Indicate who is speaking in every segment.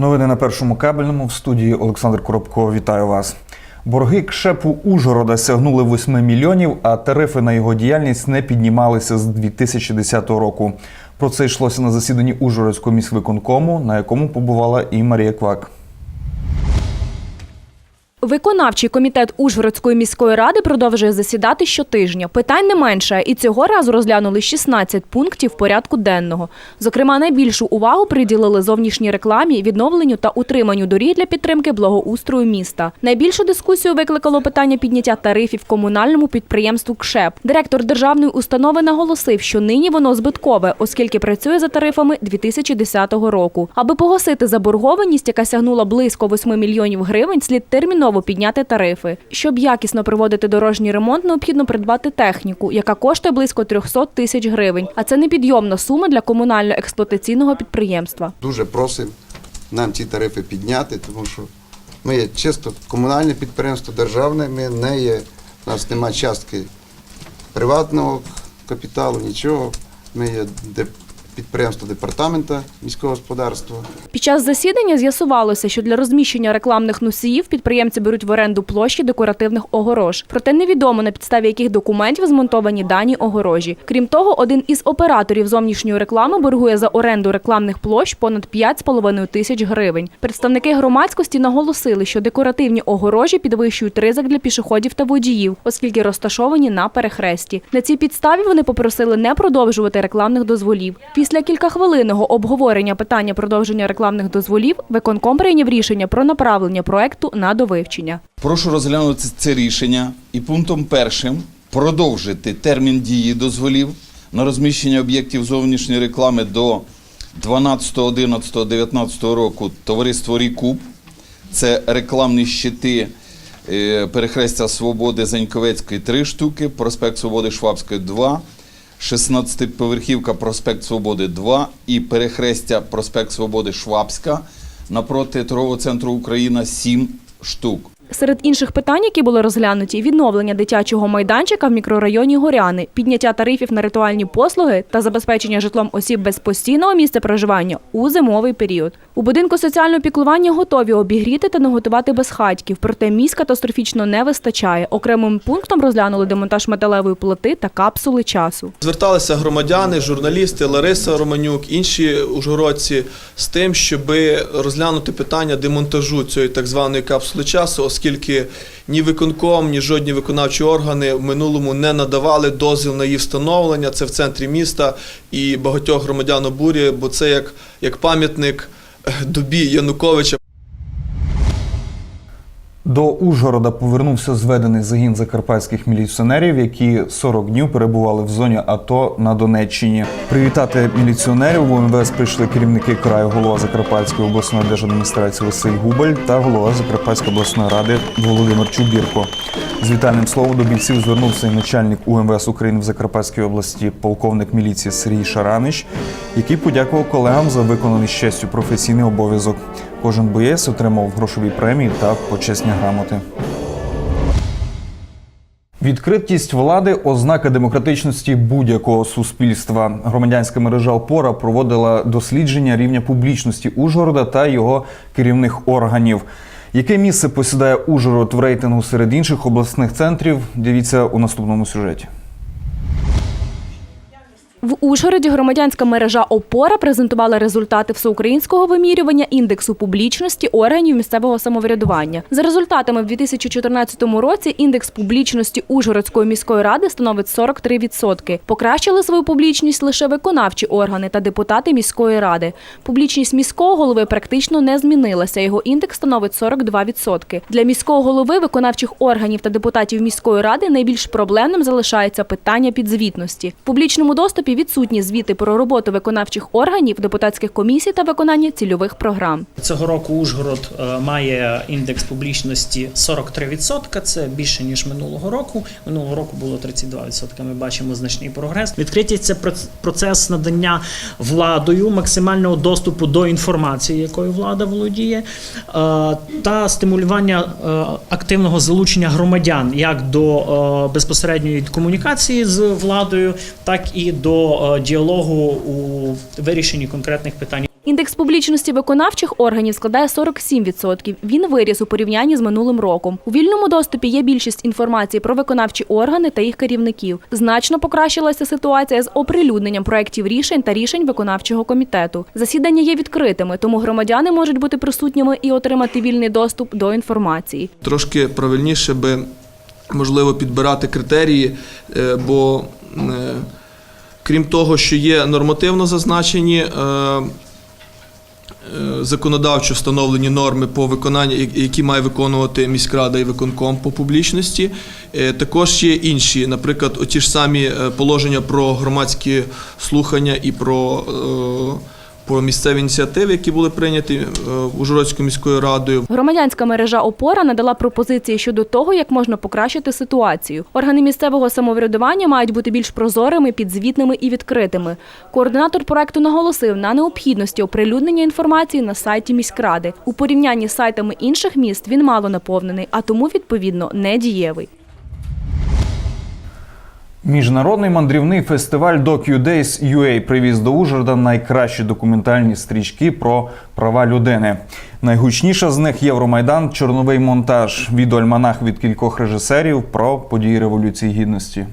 Speaker 1: Новини на першому кабельному в студії Олександр Коробко. Вітаю вас. Борги КШЕПу Ужгорода сягнули 8 мільйонів, а тарифи на його діяльність не піднімалися з 2010 року. Про це йшлося на засіданні Ужгородського міськвиконкому, на якому побувала і Марія Квак.
Speaker 2: Виконавчий комітет Ужгородської міської ради продовжує засідати щотижня. Питань не менше, і цього разу розглянули 16 пунктів порядку денного. Зокрема, найбільшу увагу приділили зовнішній рекламі, відновленню та утриманню доріг для підтримки благоустрою міста. Найбільшу дискусію викликало питання підняття тарифів комунальному підприємству КШЕП. Директор державної установи наголосив, що нині воно збиткове, оскільки працює за тарифами 2010 року. Аби погасити заборгованість, яка сягнула близько 8 мільйонів гривень, слід терміново підняти тарифи. Щоб якісно проводити дорожній ремонт, необхідно придбати техніку, яка коштує близько 300 тисяч гривень. А це непідйомна сума для комунально-експлуатаційного підприємства.
Speaker 3: Дуже просимо нам ці тарифи підняти, тому що ми є чисто комунальне підприємство, державне, ми не є, у нас немає частки приватного капіталу, нічого. Ми є підприємство департамента міського господарства.
Speaker 2: Під час засідання з'ясувалося, що для розміщення рекламних носіїв підприємці беруть в оренду площі декоративних огорож. Проте невідомо на підставі яких документів змонтовані дані огорожі. Крім того, один із операторів зовнішньої реклами боргує за оренду рекламних площ понад 5,5 тисяч гривень. Представники громадськості наголосили, що декоративні огорожі підвищують ризик для пішоходів та водіїв, оскільки розташовані на перехресті. На цій підставі вони попросили не продовжувати рекламних дозволів. Після кількахвилинного обговорення питання продовження рекламних дозволів виконком прийняв рішення про направлення проекту на довивчення.
Speaker 4: Прошу розглянути це рішення і пунктом першим продовжити термін дії дозволів на розміщення об'єктів зовнішньої реклами до 12.11.19 року товариство Рікуб. Це рекламні щити е, перехрестя Свободи Заньковецької 3 штуки, проспект Свободи Швабської 2, 16-поверхівка проспект Свободи 2 і перехрестя проспект Свободи Швабська напроти торгового центру Україна 7 штук.
Speaker 2: Серед інших питань, які були розглянуті, відновлення дитячого майданчика в мікрорайоні Горяни, підняття тарифів на ритуальні послуги та забезпечення житлом осіб без постійного місця проживання у зимовий період. У будинку соціального піклування готові обігріти та наготувати безхатьків, проте місць катастрофічно не вистачає. Окремим пунктом розглянули демонтаж металевої плити та капсули часу.
Speaker 5: Зверталися громадяни, журналісти, Лариса Романюк, інші ужгородці з тим, щоб розглянути питання демонтажу цієї так званої капсули часу, оскільки ні виконком, ні жодні виконавчі органи в минулому не надавали дозвіл на її встановлення. Це в центрі міста і багатьох громадян обурює, бо це як, як пам'ятник добі Януковича.
Speaker 1: До Ужгорода повернувся зведений загін закарпатських міліціонерів, які 40 днів перебували в зоні АТО на Донеччині. Привітати міліціонерів в УМВС прийшли керівники краю голова Закарпатської обласної держадміністрації Василь Губаль та голова Закарпатської обласної ради Володимир Чубірко. З вітальним словом до бійців звернувся і начальник УМВС України в Закарпатській області, полковник міліції Сергій Шаранич, який подякував колегам за виконаний з професійний обов'язок. Кожен боєць отримав грошові премії та почесні грамоти. Відкритість влади ознака демократичності будь-якого суспільства. Громадянська мережа Опора проводила дослідження рівня публічності Ужгорода та його керівних органів. Яке місце посідає Ужгород в рейтингу серед інших обласних центрів? Дивіться у наступному сюжеті.
Speaker 2: В Ужгороді громадянська мережа Опора презентувала результати всеукраїнського вимірювання індексу публічності органів місцевого самоврядування. За результатами в 2014 році індекс публічності Ужгородської міської ради становить 43%. Покращили свою публічність лише виконавчі органи та депутати міської ради. Публічність міського голови практично не змінилася. Його індекс становить 42%. Для міського голови, виконавчих органів та депутатів міської ради найбільш проблемним залишається питання підзвітності. В публічному доступі відсутні звіти про роботу виконавчих органів, депутатських комісій та виконання цільових програм.
Speaker 6: Цього року Ужгород е, має індекс публічності 43%, це більше ніж минулого року. Минулого року було 32%. Ми бачимо значний прогрес. Відкритість це проц- процес надання владою максимального доступу до інформації, якою влада володіє, е, та стимулювання е, активного залучення громадян як до безпосередньої комунікації з владою, так і до е, діалогу у вирішенні конкретних питань.
Speaker 2: Індекс публічності виконавчих органів складає 47%. Він виріс у порівнянні з минулим роком. У вільному доступі є більшість інформації про виконавчі органи та їх керівників. Значно покращилася ситуація з оприлюдненням проєктів рішень та рішень виконавчого комітету. Засідання є відкритими, тому громадяни можуть бути присутніми і отримати вільний доступ до інформації.
Speaker 5: Трошки правильніше би можливо підбирати критерії, е, бо е, крім того, що є нормативно зазначені. е, е, Законодавчо встановлені норми по виконанню, які має виконувати міськрада і виконком по публічності. Е, Також є інші, наприклад, оті ж самі положення про громадські слухання і про, про місцеві ініціативи, які були прийняті е, Ужгородською міською радою.
Speaker 2: Громадянська мережа Опора надала пропозиції щодо того, як можна покращити ситуацію. Органи місцевого самоврядування мають бути більш прозорими, підзвітними і відкритими. Координатор проекту наголосив на необхідності оприлюднення інформації на сайті міськради. У порівнянні з сайтами інших міст він мало наповнений, а тому відповідно недієвий.
Speaker 1: Міжнародний мандрівний фестиваль DocuDays UA привіз до Ужгорода найкращі документальні стрічки про права людини. Найгучніша з них Євромайдан, чорновий монтаж, відеоальманах від кількох режисерів про події Революції Гідності.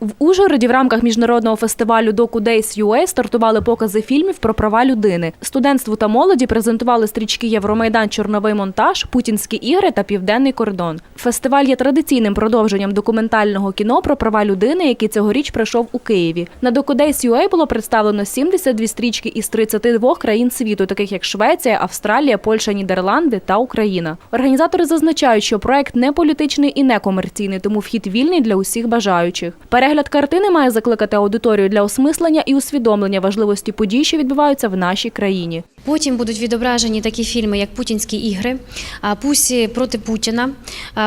Speaker 2: В Ужгороді в рамках міжнародного фестивалю Docu Days UA стартували покази фільмів про права людини. Студентству та молоді презентували стрічки Євромайдан, Чорновий монтаж, Путінські ігри та Південний кордон. Фестиваль є традиційним продовженням документального кіно про права людини, який цьогоріч пройшов у Києві. На Docu Days UA було представлено 72 стрічки із 32 країн світу, таких як Швеція, Австралія, Польща, Нідерланди та Україна. Організатори зазначають, що проект не політичний і не комерційний, тому вхід вільний для усіх бажаючих. Перегляд картини має закликати аудиторію для осмислення і усвідомлення важливості подій, що відбуваються в нашій країні.
Speaker 7: Потім будуть відображені такі фільми, як Путінські ігри, Пусі проти Путіна.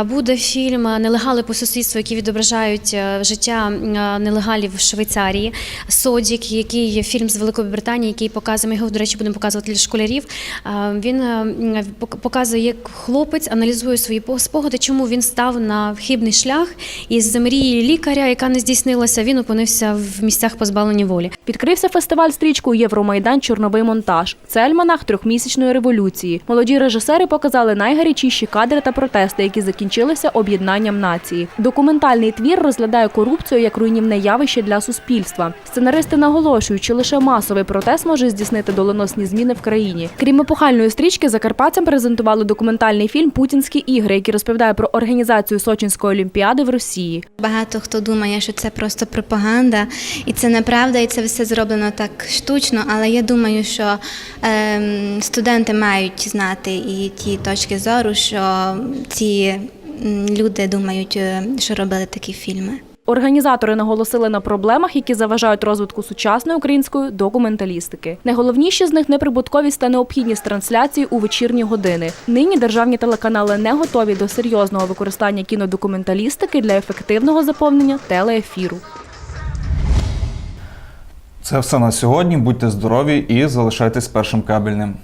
Speaker 7: Буде фільм Нелегали по сусідству, які відображають е, життя е, нелегалів в Швейцарії. Содік, який є фільм з Великої Британії, який показує, ми його, до речі, будемо показувати для школярів. Він е, показує, як хлопець аналізує свої по- спогади, чому він став на хибний шлях із мрії лікаря, яка не здійснилася, він опинився в місцях позбавлення волі.
Speaker 2: Відкрився фестиваль стрічкою Євромайдан Чорновий монтаж. Це альманах трьохмісячної революції. Молоді режисери показали найгарячіші кадри та протести, які закінчилися об'єднанням нації. Документальний твір розглядає корупцію як руйнівне явище для суспільства. Сценаристи наголошують, що лише масовий протест може здійснити доленосні зміни в країні. Крім епохальної стрічки, закарпатцям презентували документальний фільм Путінські ігри, який розповідає про організацію Сочинської олімпіади в Росії.
Speaker 8: Багато хто думає, що це просто пропаганда, і це неправда, і це все зроблено так штучно. Але я думаю, що ем, студенти мають знати і ті точки зору, що ці люди думають, е, що робили такі фільми.
Speaker 2: Організатори наголосили на проблемах, які заважають розвитку сучасної української документалістики. Найголовніші з них неприбутковість та необхідність трансляції у вечірні години. Нині державні телеканали не готові до серйозного використання кінодокументалістики для ефективного заповнення телеефіру.
Speaker 1: Це все на сьогодні. Будьте здорові і залишайтесь першим кабельним.